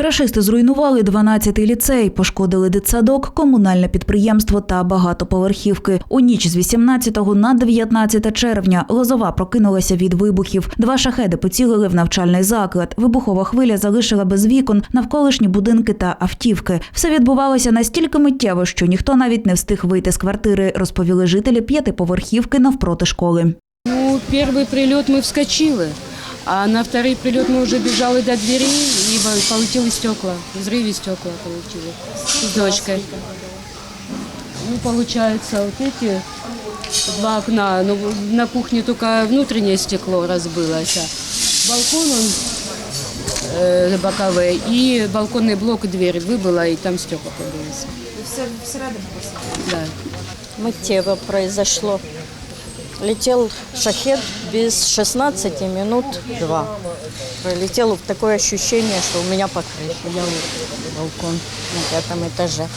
Рашисти зруйнували 12-й ліцей, пошкодили дитсадок, комунальне підприємство та багатоповерхівки. У ніч з 18 на 19 червня Лозова прокинулася від вибухів. Два шахеди поцілили в навчальний заклад. Вибухова хвиля залишила без вікон навколишні будинки та автівки. Все відбувалося настільки миттєво, що ніхто навіть не встиг вийти з квартири, розповіли жителі п'ятиповерхівки навпроти школи. Ну, первый прилет мы вскочили, а на второй прилет мы уже бежали до двери и во- полетели стекла, взрыве стекла получили с дочкой. Ну, получается, вот эти два окна, ну, на кухне только внутреннее стекло разбилось, а балкон он э, боковые и балконный блок дверь выбыла, и там стекла побились. Все всередину посадили. Да. Миттєво произошло. Летел шахет без 16 минут 2. Пролетел такое ощущение, что у меня по крыше. Я балкон на пятом этаже.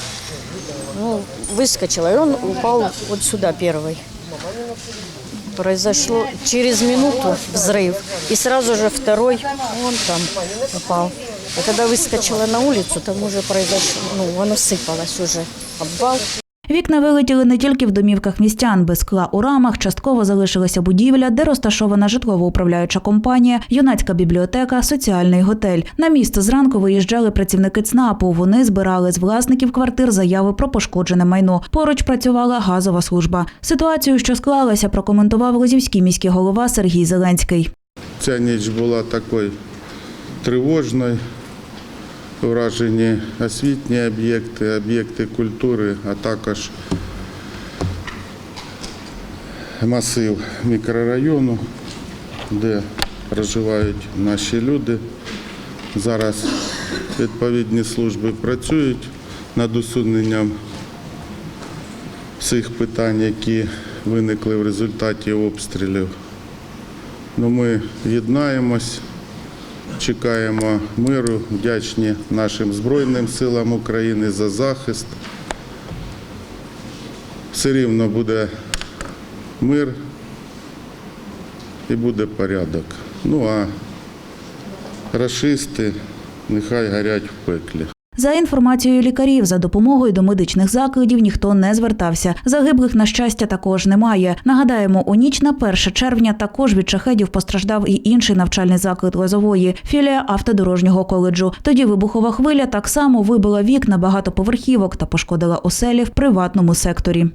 Ну, выскочила, и он упал вот сюда первый. Произошло через минуту взрыв, и сразу же второй, он там упал. А когда выскочила на улицу, там уже произошло, ну, оно сыпалось уже. Обвал. Вікна вилетіли не тільки в домівках містян. Без скла у рамах частково залишилася будівля, де розташована житлово-управляюча компанія, юнацька бібліотека, соціальний готель. На місце зранку виїжджали працівники ЦНАПу. Вони збирали з власників квартир заяви про пошкоджене майно. Поруч працювала газова служба. Ситуацію, що склалася, прокоментував Лозівський міський голова Сергій Зеленський. Ця ніч була такою тривожною. Вражені освітні об'єкти, об'єкти культури, а також масив мікрорайону, де проживають наші люди. Зараз відповідні служби працюють над усуненням всіх питань, які виникли в результаті обстрілів. Ну, ми єднаємось, чекаємо миру, вдячні нашим Збройним силам України за захист. Все рівно буде мир і буде порядок. Ну а рашисти нехай горять в пеклі. За інформацією лікарів, за допомогою до медичних закладів ніхто не звертався. Загиблих, на щастя, також немає. Нагадаємо, у ніч на 1 червня також від шахедів постраждав і інший навчальний заклад Лозової філія автодорожнього коледжу. Тоді вибухова хвиля так само вибила вікна багатоповерхівок та пошкодила оселі в приватному секторі.